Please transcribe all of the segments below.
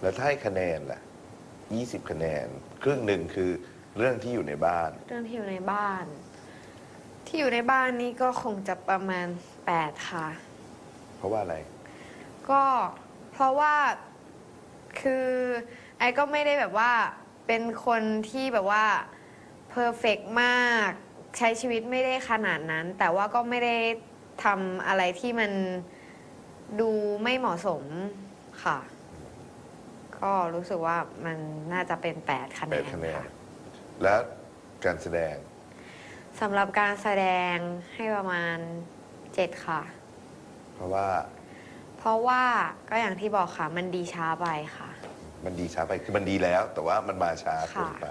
แล้วถ้าให้คะแนนล่ะยี่สิบคะแนน ครึ่งหนึ่งคือเรื่องที่อยู่ในบ้าน เรื่องที่อยู่ในบ้าน ที่อยู่ในบ้านนี่ก็คงจะประมาณแปดค่ะ เพราะว่าอะไร ก็เพราะว่าคือไอ้ก็ไม่ได้แบบว่าเป็นคนที่แบบว่าเพอร์เฟกมากใช้ชีวิตไม่ได้ขนาดนั้น แต่ว่าก็ไม่ได้ทำอะไรที่มันดูไม่เหมาะสมค่ะ ก็รู้สึกว่ามันน่าจะเป็น 8 คะแนแปดนคะแนนค่ะแล้วการแสดงสำหรับการแสดงให้ประมาณ 7 ค่ะ เพราะว่าเพราะว่าก็อย่างที่บอกค่ะมันดีช้าไปค่ะ มันดีช้าไปคือมันดีแล้ว แต่ว่ามันมาช้าเกินไป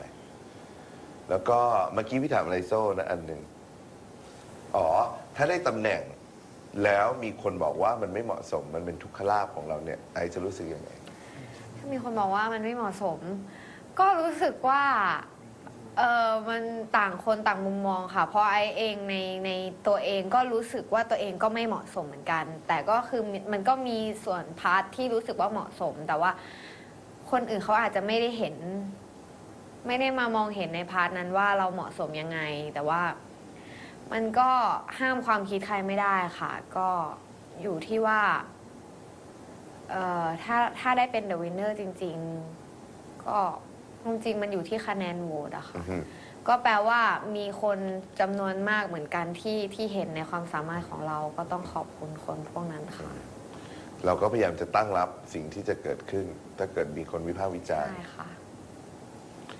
แล้วก็เมื่อกี้พี่ถามอะไรโซ่นะอันหนึ่งอ๋อ ถ้าได้ตำแหน่งแล้วมีคนบอกว่ามันไม่เหมาะสมมันเป็นทุกขลาภของเราเนี่ยไอจะรู้สึกยังไง ถ้ามีคนบอกว่ามันไม่เหมาะสม ก็รู้สึกว่าเออมันต่างคนต่างมุมมองค่ะ เพราะไอเองในในตัวเองก็รู้สึกว่าตัวเองก็ไม่เหมาะสมเหมือนกัน แต่ก็คือมันก็มีส่วนพาร์ทที่รู้สึกว่าเหมาะสม แต่ว่าคนอื่นเขาอาจจะไม่ได้เห็น ไม่ได้มามองเห็นในพาร์ทนั้นว่าเราเหมาะสมยังไง แต่ว่ามันก็ห้ามความคิดใครไม่ได้ค่ะ ก็อยู่ที่ว่า เอ่อถ้าถ้าได้เป็นเดอะวินเนอร์จริง ๆ ก็จริงๆ มันอยู่ที่คะแนนโหวตอะค่ะ อือฮึก็แปลว่ามีคนจำนวนมากเหมือนกันที่ที่เห็นในความสามารถของเราก็ต้องขอบคุณคนพวกนั้นค่ะ เราก็พยายามจะตั้งรับสิ่งที่จะเกิดขึ้น ถ้าเกิดมีคนวิพากษ์วิจารณ์ใช่ค่ะ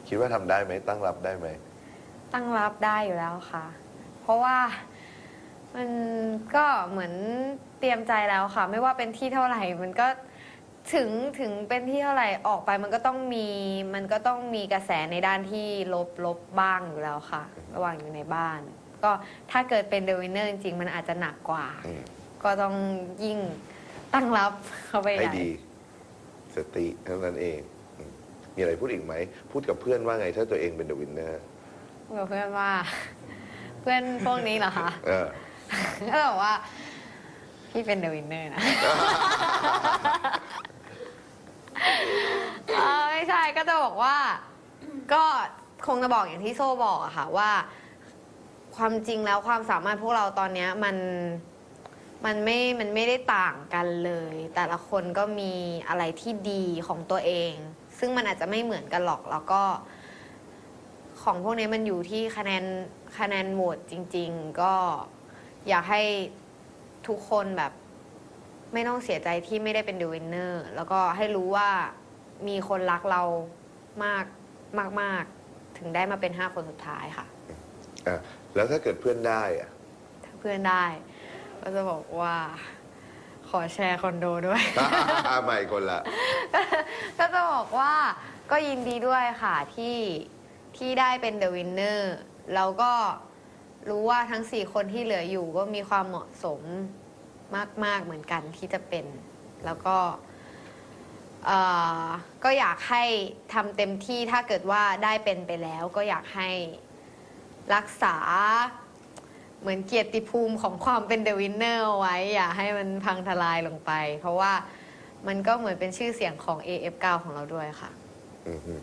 คิดว่าทำได้ไหมตั้งรับได้ไหม ตั้งรับได้อยู่แล้วค่ะ เพราะว่า มันก็เหมือนเตรียมใจแล้วค่ะ ไม่ว่าเป็นที่เท่าไหร่มันก็ถึงถึงเป็นที่เท่าไหร่ออกไปมันก็ต้องมีมันก็ต้องมีกระแสในด้านที่ลบลบบ้างอยู่แล้วค่ะ ระหว่างอยู่ในบ้าน ก็ถ้าเกิดเป็นเดวินเนอร์จริงๆมันอาจจะหนักกว่า อืมก็ต้องยิ่งตั้งรับเข้าไปให้ใหญ่ ดี สติเท่านั้นเองอืมมีอะไรพูดอีกไหม พูดกับเพื่อนว่าไงถ้าตัวเองเป็นเดอะวินเนอร์พูดกับเพื่อนว่า เพื่อนพวกนี้เหรอคะ เออ ก็บอกว่า พี่เป็นเดวินเนอร์นะ เออไม่ใช่ก็จะบอกว่า ก็คงจะบอกอย่างที่โซ่บอกอะค่ะว่า ความจริงแล้วความสามารถพวกเราตอนเนี้ยมันมันไม่ มันไม่ได้ต่างกันเลย แต่ละคนก็มีอะไรที่ดีของตัวเอง ซึ่งมันอาจจะไม่เหมือนกันหรอก แล้วก็ ของพวกนี้มันอยู่ที่คะแนน คะแนนโหวตจริง ๆ ก็ อยากให้ทุกคนแบบ ไม่ต้องเสียใจที่ไม่ได้เป็นเดวินเนอร์แล้วก็ให้รู้ว่ามีคนรักเรามากมากมากถึงได้มาเป็นห้าคนสุดท้ายค่ะ อะแล้วถ้าเกิดเพื่อนได้อะถ้าเพื่อนได้ ก็จะบอกว่า ขอแชร์คอนโดด้วย อ่าใหม่คนละ ก็จะบอกว่าก็ยินดีด้วยค่ะที่ที่ได้เป็นเดอะวินเนอร์แล้วก็ รู้ว่าทั้งสี่คนที่เหลืออยู่ก็มีความเหมาะสมมาก ๆ เหมือนกันที่จะเป็น แล้วก็เอ่อก็อยากให้ทำเต็มที่ถ้าเกิดว่าได้เป็นไปแล้ว ก็อยากให้รักษาเหมือนเกียรติภูมิของความเป็นเดวินเนอร์ไว้ อย่าให้มันพังทลายลงไป เพราะว่ามันก็เหมือนเป็นชื่อเสียงของ AF9 ของเราด้วยค่ะ อือฮึ